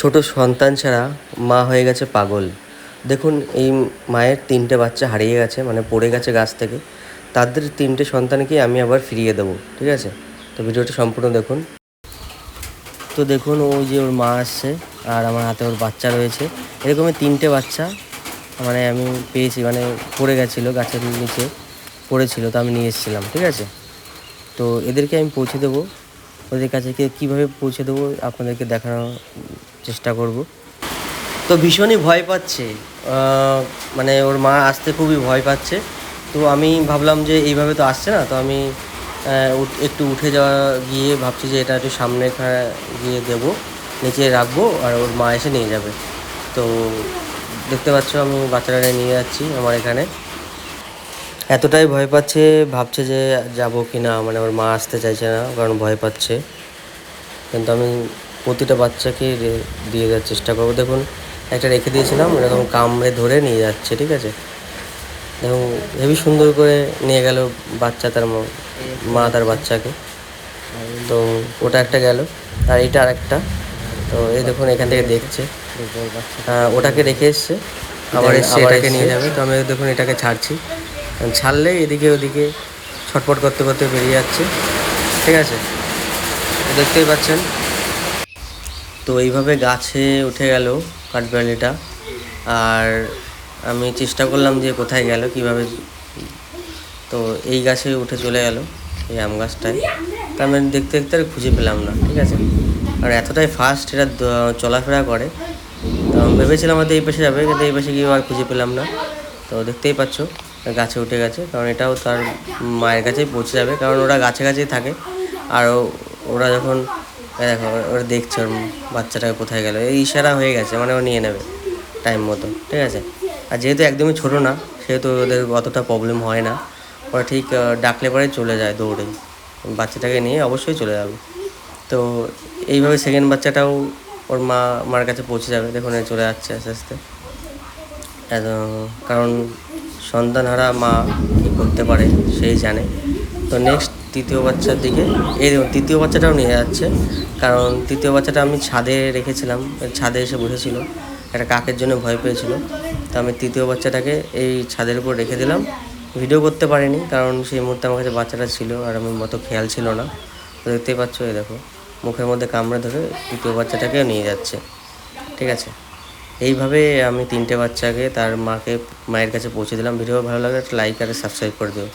ছোট সন্তান ছাড়া মা হয়ে গেছে পাগল। দেখুন, এই মায়ের তিনটে বাচ্চা হারিয়ে গেছে মানে পড়ে গেছে গাছ থেকে। তাদের তিনটে সন্তানকে আমি আবার ফিরিয়ে দেবো, ঠিক আছে? তো ভিডিওটা সম্পূর্ণ দেখুন। তো দেখুন ওই যে ওর মা আসছে, আর আমার হাতে ওর বাচ্চা রয়েছে। এরকমই তিনটে বাচ্চা মানে আমি পেয়েছি মানে পড়ে গেছিল গাছের নিচে, পড়েছিল, তো আমি নিয়ে এসেছিলাম, ঠিক আছে? তো এদেরকে আমি পৌঁছে দেবো। ওদের কাছে কীভাবে পৌঁছে দেবো, আপনাদেরকে দেখানোর চেষ্টা করব। তো ভীষণই ভয় পাচ্ছে। মানে ওর মা আসতে খুবই ভয় পাচ্ছে। তো আমি ভাবলাম যে এইভাবে তো আসছে না, তো আমি একটু উঠে যাওয়া, গিয়ে ভাবছি যে এটা একটু সামনে গিয়ে দেবো, নিচে রাখব, আর ওর মা এসে নিয়ে যাবে। তো দেখতে পাচ্ছ আমি বাচ্চাটা নিয়ে যাচ্ছি আমার এখানে। এতটাই ভয় পাচ্ছে, ভাবছে যে যাব কি না মানে ওর মা আসতে চাইছে না, কারণ ভয় পাচ্ছে। কিন্তু আমি প্রতিটা বাচ্চাকে দিয়ে দেওয়ার চেষ্টা করব। দেখুন একটা রেখে দিয়েছিলাম এরকম কামড়ে ধরে নিয়ে যাচ্ছে ঠিক আছে? দেখুন হেবি সুন্দর করে নিয়ে গেল বাচ্চা তার মা- তার বাচ্চাকে। তো ওটা একটা গেল আর এটা আর একটা তো এই দেখুন এখান থেকে দেখছে। ওটাকে রেখে এসছে আবার এসে এটাকে নিয়ে যাবে। তো আমি দেখুন এটাকে ছাড়ছি। ছাড়লে এদিকে ওদিকে ছটপট করতে করতে বেরিয়ে যাচ্ছে ঠিক আছে? দেখতেই পাচ্ছেন তো এইভাবে গাছে উঠে গেল কাঠবিড়ালিটা। আর আমি চেষ্টা করলাম যে কোথায় গেল, কীভাবে তো এই গাছে উঠে চলে গেল এই আম গাছটায়। তা আমি দেখতে দেখতে আর খুঁজে পেলাম না, ঠিক আছে? আর এতটাই ফাস্ট এটা চলাফেরা করে। তো আমি ভেবেছিলাম হয়তো এই পাশে যাবে, কিন্তু এই পাশে গিয়ে আর খুঁজে পেলাম না। তো দেখতেই পাচ্ছ, গাছে উঠে গেছে। কারণ এটাও তার মায়ের কাছেই পৌঁছে যাবে, কারণ ওরা গাছে গাছেই থাকে। আর ওরা যখন দেখো, ওরা দেখছে ওর বাচ্চাটাকে কোথায় গেল। এই ইশারা হয়ে গেছে মানে ও নিয়ে নেবে টাইম মতো, ঠিক আছে? আর যেহেতু একদমই ছোটো না, সেহেতু ওদের অতটা প্রবলেম হয় না। ওরা ঠিক ডাকলে পরে চলে যায় দৌড়ে। বাচ্চাটাকে নিয়ে অবশ্যই চলে যাবে। তো এইভাবে সেকেন্ড বাচ্চাটাও ওর মা, মার কাছে পৌঁছে যাবে। দেখুন চলে যাচ্ছে আস্তে আস্তে। কারণ সন্তানহারা মা কী করতে পারে, সেই জানে। তো নেক্সট তৃতীয় বাচ্চার দিকে। এই দেখুন, তৃতীয় বাচ্চাটাও নিয়ে যাচ্ছে। কারণ তৃতীয় বাচ্চাটা আমি ছাদে রেখেছিলাম ছাদে এসে বসেছিল। একটা কাকের জন্য ভয় পেয়েছিল। তো আমি তৃতীয় বাচ্চাটাকে এই ছাদের উপর রেখে দিলাম। ভিডিও করতে পারিনি, কারণ সেই মুহূর্তে আমার কাছে বাচ্চাটা ছিল আর আমি মতো খেয়াল ছিল না। দেখতেই পাচ্ছ, এই দেখো, মুখের মধ্যে কামড়ে ধরে তৃতীয় বাচ্চাটাকেও নিয়ে যাচ্ছে। ঠিক আছে? এইভাবে আমি তিনটে বাচ্চাকে তার মাকে, মায়ের কাছে পৌঁছে দিলাম। ভিডিও ভালো লাগলে একটা লাইক আর সাবস্ক্রাইব করে দিও।